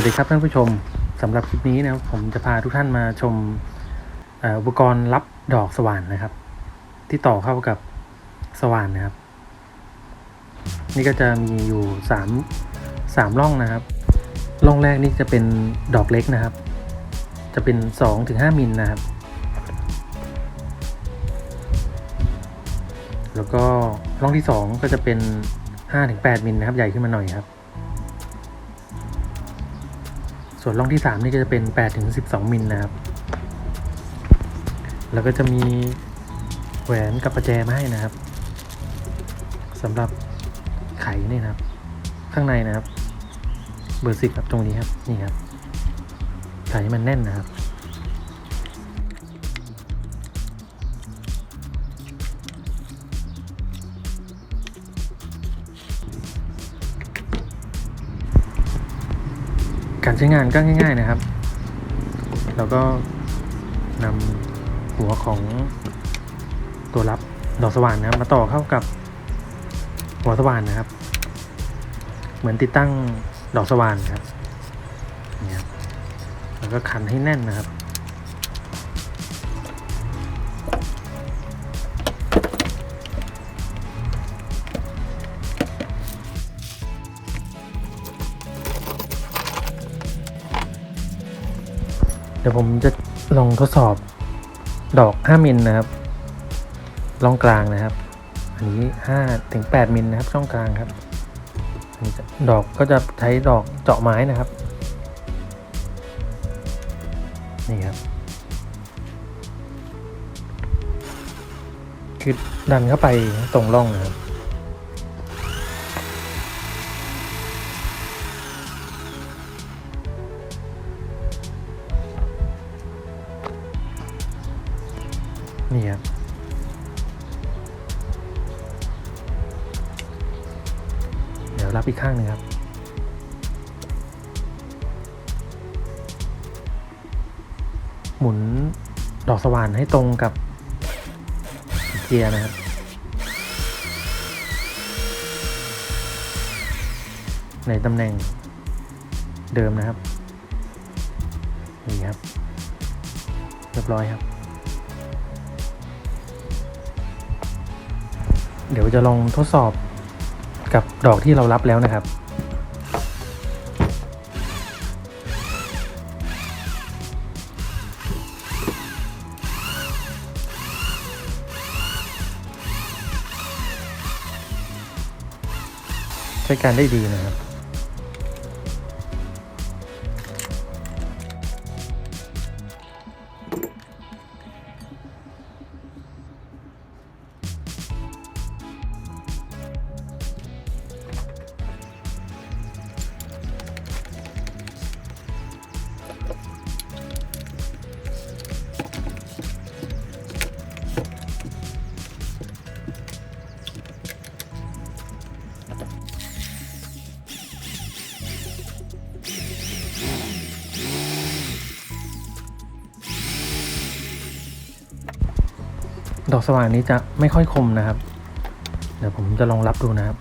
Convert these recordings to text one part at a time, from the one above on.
วัสดีครับท่านผู้ชมสำหรับคลิปนี้นะครับผมจะพาทุกท่านมาชมอุปกรณ์รับดอกสว่านนะครับ ที่ต่อเข้ากับสว่านนะครับ นี่ก็จะมีอยู่สามสามร่องนะครับร่องแรกนี่จะเป็นดอกเล็กนะครับ จะเป็นสองถึงห้ามิลนะครับ แล้วก็ร่องที่สองก็จะเป็นห้าถึงแปดมิลนะครับ ใหญ่ขึ้นมาหน่อยครับ ส่วนร่องที่ 3 นี่ก็จะเป็น8ถึง12 มิลนะครับ แล้วก็จะมีแหวนกับประแจมาให้นะครับสำหรับไขนี่นะครับ ข้างในนะครับ เบอร์สิบครับตรงนี้ครับ นี่ครับไขมันแน่นนะครับ การใช้งานก็ง่าย ๆนะครับ เราก็นำหัวของตัวรับดอกสว่านนะครับ มาต่อเข้ากับหัวสว่านนะครับ เหมือนติดตั้งดอกสว่านครับนี่ครับแล้วก็ขันให้แน่นนะครับ เดี๋ยวผมจะลองทดสอบดอก 5 มิลนะครับร่องกลางนะครับ อันนี้5ถึง8มิลนะครับช่องกลางครับอันนี้ดอกก็จะใช้ดอกเจาะไม้นะครับ นี่ครับคือดันเข้าไปตรงร่องนะครับ นี่ครับเดี๋ยวรับอีกข้างหนึ่งครับ หมุนดอกสว่านให้ตรงกับเกียร์นะครับในตำแหน่งเดิมนะครับ นี่ครับ เรียบร้อยครับ เดี๋ยวจะลองทดสอบกับดอกที่เรารับแล้วนะครับ ใช้การได้ดีนะครับ ดอกสว่างนี้จะไม่ค่อยคมนะครับ เดี๋ยวผมจะลองรับดูนะครับ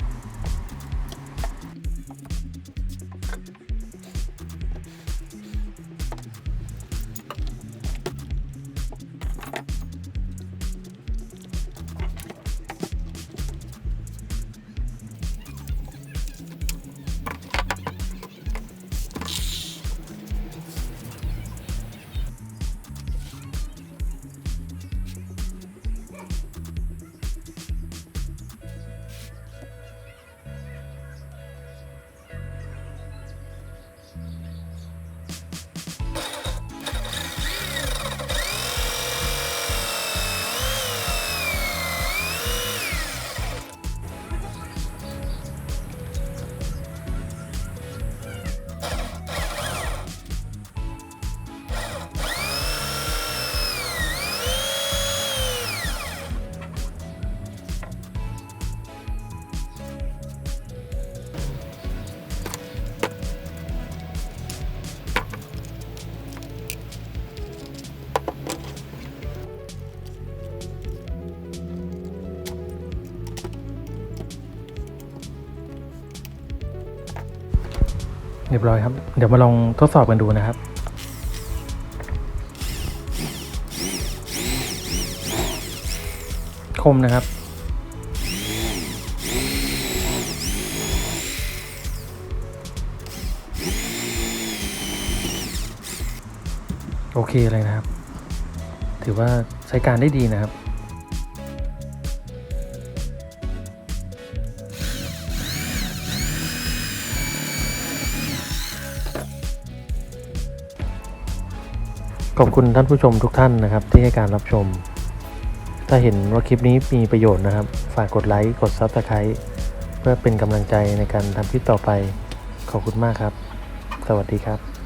เรียบร้อยครับ เดี๋ยวมาลองทดสอบกันดูนะครับคมนะครับ โอเคเลยนะครับ ถือว่าใช้การได้ดีนะครับ ขอบคุณท่านผู้ชมทุกท่านนะครับ ที่ให้การรับชม ถ้าเห็นว่าคลิปนี้มีประโยชน์นะครับ ฝากกดไลค์ กด Subscribe เพื่อเป็นกำลังใจในการทำคลิปต่อไป ขอบคุณมากครับ สวัสดีครับ